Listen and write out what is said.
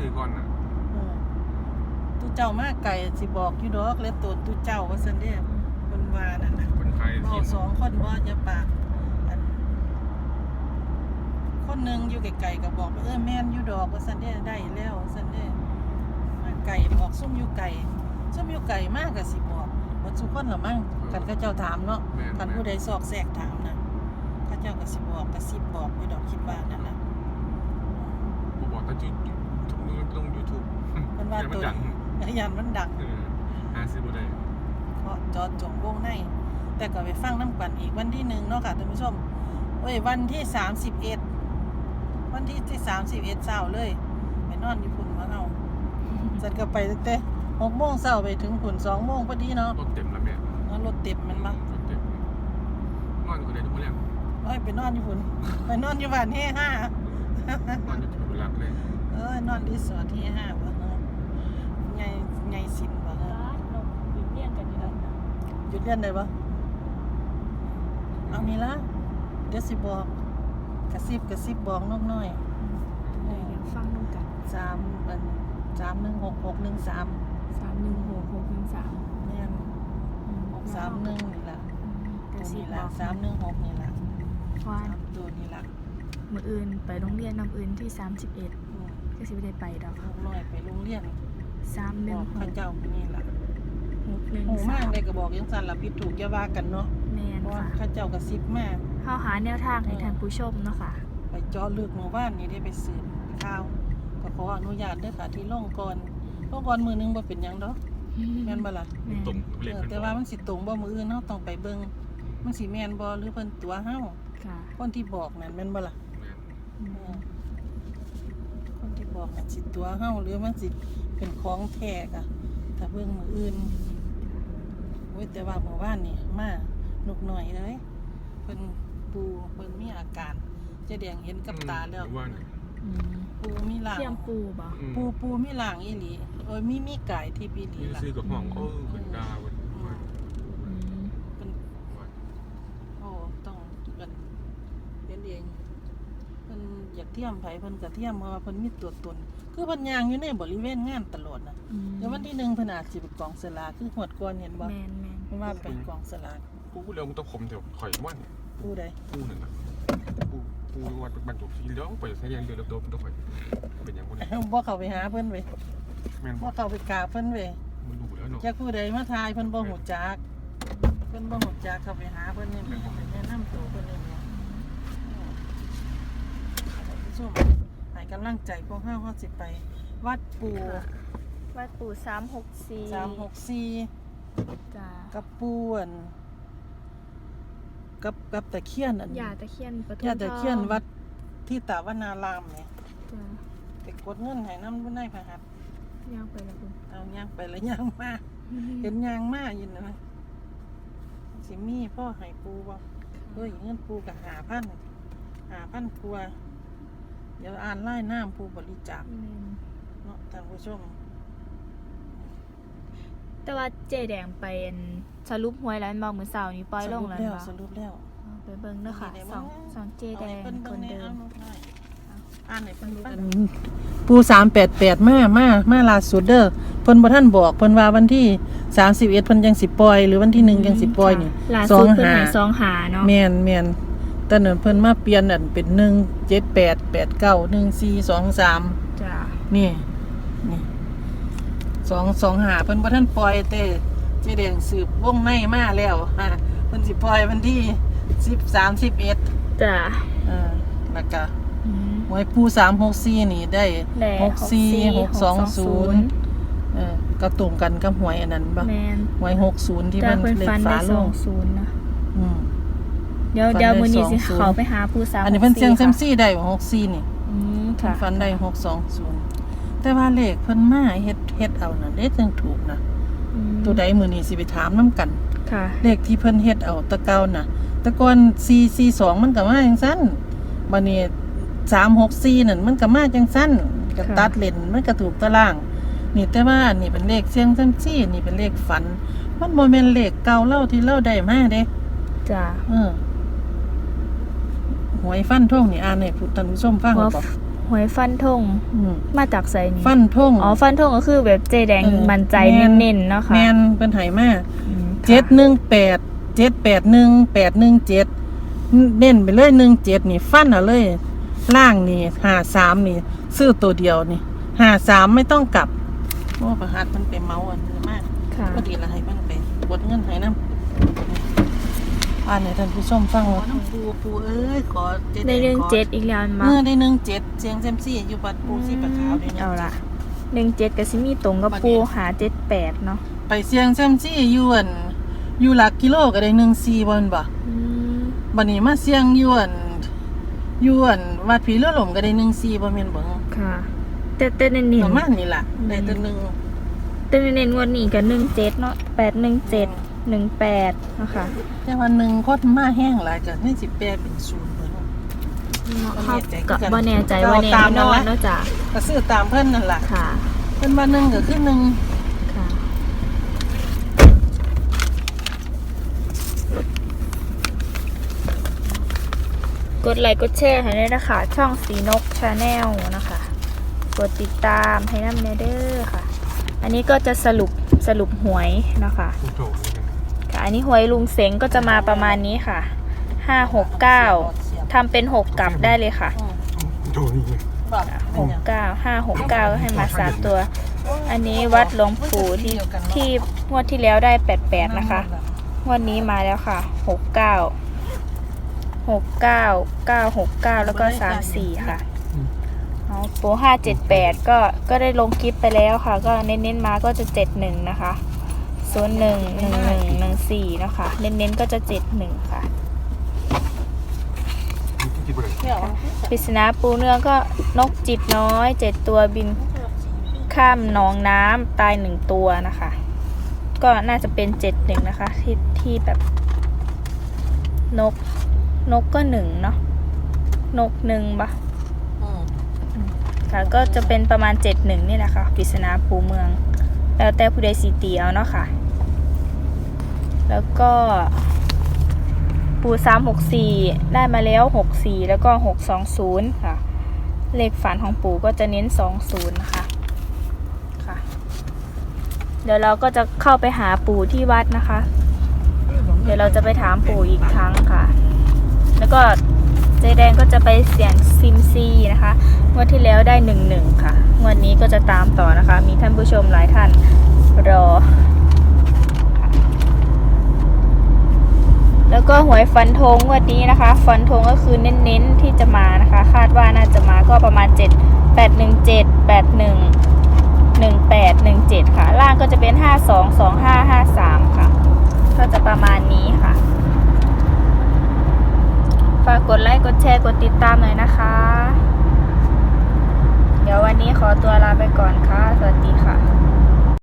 ซื้อก่อนนะอืมตุเจ้ามาไก่สิบอกอยู่ดอกแล้วตัวตุเจ้าว่าซั่นเด้เพิ่นว่านั่นน่ะ คนขายเว้าทีมสองคนบ่อย่าปากอันคนหนึงอยู่ไกลๆก็บอกว่าเออแม่นอยู่ดอกว่าซั่นเด้ได้แล้วว่าซั่นเด้มาไก่บอกซุ่มอยู่ไก่ซุ่มอยู่ไก่มากก็สิบอกบ่ทุกคนละมั้งกันเขาเจ้าถามเนาะแม่นคันผู้ใดซอกแซกถามนะเขาเจ้าก็สิบอกกระซิบบอกอยู่ดอกคิดว่านั่นน่ะบ่บอกแต่จุดทุกมือ ลง YouTube เพิ่นว่าอย่ามัตันวดังยันมันดังเออหาซื้อบ่ได้เพราะจอดจงวงใน แต่ก็ไปฟังน้ำกันอีกวันที่หนึ่งเนาะค่ะท่านผู้ชมเอ้ยวันที่สามสิบเอ็ดวันที่ที่สามสิบเอ็ดเช้าเลยไปนอนอยู่พุ่นมาเอาจัดก็ไปตั้งแต่หกโมงเช้าไปถึงพุ่นสองโมงพอดีเนาะรถเต็มแล้วแม่แล้วรถเต็มแมันมารถเต็มนอนก็ได้ทุกเรื่องเอ้ยไปนอนอยู่พุ่นไปนอนอยู่บ้านเฮ่ห้านอนอยู่ที่หลักเลย เออนอนรีสอร์ทที่ห้าบ่เะไงไงสินบป่เลี่ยงกันอด้วนะหยุดเรียนได้ปะเอามีละเดี๋ยวสิบอกกระซิบกระซิบบอกน้องน้อยฟังดูกันสามเป็นสามหนึ่งหกหกหนึ่งสามสามหนึ่งหกหกหนึ่งสามนี่นหกสามหนึ่งนี่ล่ะกระตัวซิบนี้บละสามหนึ่งหกนี่ล่ะวาสามตัวนี่ล่ะ มืออื่นไปโรงเรียนนำอื่นที่สามสิบเอ็ด ก็สิไม่ได้ไปดอกลูกน้อยไปโรงเรียนสามหบนึ่งอกหเข้ากเจ้านี่ละหกหนึ่งหูสามากเลยก็บอกยังสั่นละผิดถูกอย่าว่ากันเนาะแมนเพราะว่าค่ะเข้าเจ้ากระซิบมากเข้าหาแนวทางให้ท่านผู้ชมเนาะค่ะ ไปเจาะลึกหมู่บ้านนี่ได้ไปสืบข่าวก็ขออนุญาตด้วยค่ะที่ล่องก่อนล่องก่อนมือหนึงบ่เป็นหยังดอกแม่นบ่ล่ะแม่นตรงเรียกเออเป็นแต่ว่ามันสิตรงบ่มืออื่นเฮาต้องไปเบิ่งมันสิแม่นบ่หรือเพิ่นตัวเฮาค่ะคนที่บอกนั่นแม่นบ่ล่ะอืเอมอคนที่บ อกกันสิตัวเฮาหรือมันสิเป็นของแท้กะถ้าเบิ่งมืออื่นโอ้ยแต่ว่าหมู่บ้านนี่มาหนุกหน่อยเลยเพิ่นปูเพิ่นมีอาการเจะแดงเห็นกับตาแล้วว่าเนี่ยอืมปูมีหลางเทียมปูบ่อืมปูปูมีหลางอีหลีโอ้ยมีมีไก่ที่ปีหลีมีล่ะ ซื้อกับห้องโอ้คนดาวนวัน อืม เป็น วัน โอ้ต้องกันเรียนเองเพิ่นอยาก เทียมไผเพิ่นก็เทียมเพราะว่าเพิ่นมีตัวตน คือเพิ่นย่างอยู่ในบริเวณงานตลอดนะอืมเดี๋ยววันที่หนึ่งเพิ่นอาจสิไปกองสลากคือหวดก่อนเห็นบ่แมนแมนเพราะว่าไปกองสลากกูเร็วมึงต้องคมเดี๋ยวข่อยมันผู้ใดกูหนึ่งนะกูกูวัดบรรจุสีเหลืองไปใช้ยังเดือดโดนต้องข่อยเป็นอย่างกูเนี่ยบ่เข้าไปหาเพิ่นเว้ยแม่นบบ่อกเข้าไปกราบเพิ่นเว้ยมันรู้แล้วเนาะจักผู้ใดมาทายเพิ่นบ่ฮู้จักเพิ่นบ่ฮู้จักเข้าไปหาเพิ่นนี่แหละไปแนะนำตัวเพิ่นนี่แหละอืมท่าน ผู้ชมให้กำลังใจพวกเฮาเฮาสิไป วัดปู่วัดปู่สามหกสี่364จ้ากับปูอั่นกับกับตะเคียนอันยาตะเคียนประตูยาตะเคียนวัดที่ตาวนารามเนี่ยจ้าไปกดเงินให้น้ำบ่ได้พะหัดย่างไปแล้วคุณเอาย่างไปแล้วย่างมาเห็นย่างมาอยู่นะนะสิมีพ่อให้ปูบ่เฮ้ยเงินปูกับหาพันหาพันกลัวา เดี๋ยวอ่านไล่น้ำปูบริจาคแม่นเนาะท่านผู้ชมแต่ว่าเจแดงไปอันสรุปหวยแล้วมองมือเสาร์นี้ปล่อยลงแล้วสรุปแล้วบ่สรุปแล้วเอาไปเบิ่งเด้อค่ะนี่สองเบิ่สองเจแดอาให้งเพิ่นคเบิ่งนแน่เดิมเอาหน่อยอ่านให้เพิ่นดูฟักังนปูสามแปดแปดมามามาล่าสุดเด้อเพิ่นบ่ท่านบอกเพิ่นว่าวันที่สามสิบเอ็ดเพิ่นยังสิปล่อย หรือวันที่หนึ่งยังสิปล่อยนี่ล่าสอสุงดเพิ่นหาใหายสองหาเนาะแม่นแม่น แต่นั่นเพิ่นมาเปลี่ยนอันเป็นหนึ่งเจ็ดแปดแปดเก้าหนึ่งสี่สองสามจ้านี่นี่สองสองหาเพิ่นบ่ท่านปล่อยแต่เจ๊แดงสืบวงในมาแล้วฮะเพิ่นสิปล่อยวันที่สิบสามสิบเอ็ดจ้าอ่าแล้วก็อืม หวยปูสามหกสี่นี่ได้แหล่หกสี่หกสองศูนย์620 เออก็ตรงกันกับหวยอันนั้นปะแมนหวยหกศูนย์ที่จ้ามันเพิ่นเลขฟันฝาได้โลสองงศูนย์นะอืม เดี๋ยวฟันได้เดี๋ยวมื้อนี้สิ20เขาไปหาผู้สาวอันนี้เพิ่นเสียงเซมค่ะซี่ได้หกสี่นี่อืมเพิ่ค่ะนฟันได้หกสองศูนย์แต่ว่าเลขเพิ่นมาเฮ็ดเฮ็ดเอาน่ะเด้จังถูกนะอืมตัวใดมื้อนี้สิไปถามนํกันค่ะ เลขที่เพิ่นเฮ็ดเอาแตะเก่าน่ะแตะก่อน442มันก็มาจังซั่นบัดนี้364นั่นมันก็มาจังซั่นก็ค่ะตัดเลนมันก็ถูกตาราง นี่แต่ว่าอันนี้เป็นเลขเสียงเซมซี่นี่เป็นเลขฝัน มันบ่แม่นเลขเก่าเล่าที่เล่าได้มาเด้จ้าเออ หวยฟันท่งนี่อ่านให้ผู้ท่านผู้ชมฟังหัวบ่หหวยฟันธงอืมมาจากไสนี่ฟันทงอ๋อฟันธงก็คือแบบเจแดงเออมั่นใจแม่น เน้นๆเนาะค่ะแมนเป็นไหมากอืมค่ะ เจ็ดหนึ่งแปดเจ็ดแปดหนึ่งแปดหนึ่งเจ็ดเน้นไปเลยหนึ่งเจ็ดนี่ฟันเอาเลย ล่างนี่หาสามนี่ ซื้อตัวเดียวนี่หาสามไม่ต้องกลับโอ้ประหัดมันเป็นเมาอันนี้มาก ค่ะ พอดีละให้มันไปกดเงินให้น้ำ อ่านให้ท่านผู้ชมฟังว่าน้ำปูปูเอ้ยขอเจ็ดได้เรื่องเจ็ดอีกแล้วมาเมื่อได้หนึ่งเจ็ดเสียงเซยมซี่อยู่บัดปูซี่ปะขาวเดี๋ยวนี้เอาละหนึ่งเจ็ดกับซิมีตรงกับปูหาเจ็ดแปดเนาะไปเสียงเซยมซี่อยู่อันอยู่หลักกิโลก็ได้หนึ่งซีบอลบ่อืมบันนี้มาเสียงอยวนอยวนวัดผีเรือหลมก็ได้หนึ่งซีบ่แม่นบ่ค่ะแต่แต่เน้นประมาณๆนี้ล่ะอืมได้แตัวหนึ่งแต่เน้นๆงวดนี้กับหนึ่งเจ็ดเนาะแปดหนึ่งเจ็ด หนึ่งแปดนะคะแต่วันหนึ่งโคตรมาแห้งหลายก็นี่สิแปลเป็นศูนย์เบิ่งเขาก็ก็แน่ใจคือกันบ่แน่ใจก็ว่าเอาแน่ตามนั่นนอละนเนาะจ้ะก็ซื้อตามเพิ่นนั่นล่ะค่ะ เพิ่นว่าหนึ่งก็คือหนึ่งค่ะกดไลค์กดแชร์ให้ด้วยนะคะ ช่องสีนกชาแนลนะคะ กดติดตามให้น้ำเนเดอร์ค่ะ อันนี้ก็จะสรุปสรุปหวยนะคะ อันนี้หวยลุงเสงก็จะมาประมาณนี้ค่ะห้าหกเก้าทำเป็นหกกลับได้เลยค่ะอืมคุณโถนี่หกเก้าห้าหกเก้าก็ให้มาสามตัว อันนี้วัดหลวงปู่ที่ที่งวดที่แล้วได้แปดแปดนะคะงวันนี้มาแล้วค่ะหกเก้าหกเก้าเก้าหกเก้าแล้วก็สามสี่ค่ะโปรห้าเจ็ดแปดก็ก็ได้ลงคลิปไปแล้วค่ะ ก็เน้นๆมาก็จะเจ็ดหนึ่งนะคะ ศูนย์หนึ่งหนึ่งหนึ่งหนึ่งสี่นะคะเน้นๆก็จะเจ็ดหนึ่งค่ะที่ที่บริเวณเที่ยวปริศนาปูเนื้อก็นกจิบน้อยเจ็ดตัวบินข้ามหนองน้ำตายหนึ่งตัวนะคะ ก็น่าจะเป็นเจ็ดหนึ่งนะคะ ที่ที่แบบ นกนกก็หนึ่งเนาะนกหนึ่งปะอืมค่ะก็จะเป็นประมาณเจ็ดหนึ่งนี่แหละค่ะปริศนาปูเมือง แล้วแต่ผู้ใดสีตีเอาเนาะค่ะ แล้วก็ปูสามหกสี่ได้มาแล้วหกสี่แล้วก็หกสองศูนย์ค่ะ เลขฝันของปู่ก็จะเน้นสองศูนย์นะคะค่ะ เดี๋ยวเราก็จะเข้าไปหาปู่ที่วัดนะคะ เดี๋ยวเราจะไปถามปู่อีกครั้งค่ะ แล้วก็ เจแดงก็จะไปเสี่ยงซิมซีนะคะงวดที่แล้วได้หนึ่งหนึ่งค่ะงวดนี้ก็จะตามต่อนะคะ มีท่านผู้ชมหลายท่านรอ แล้วก็หวยฟันธงงวดนี้นะคะ ฟันธงก็คือเน้นๆที่จะมานะคะ คาดว่าน่าจะมาก็ประมาณ 7 8 1 7 8 1 1 8 1 7 ค่ะ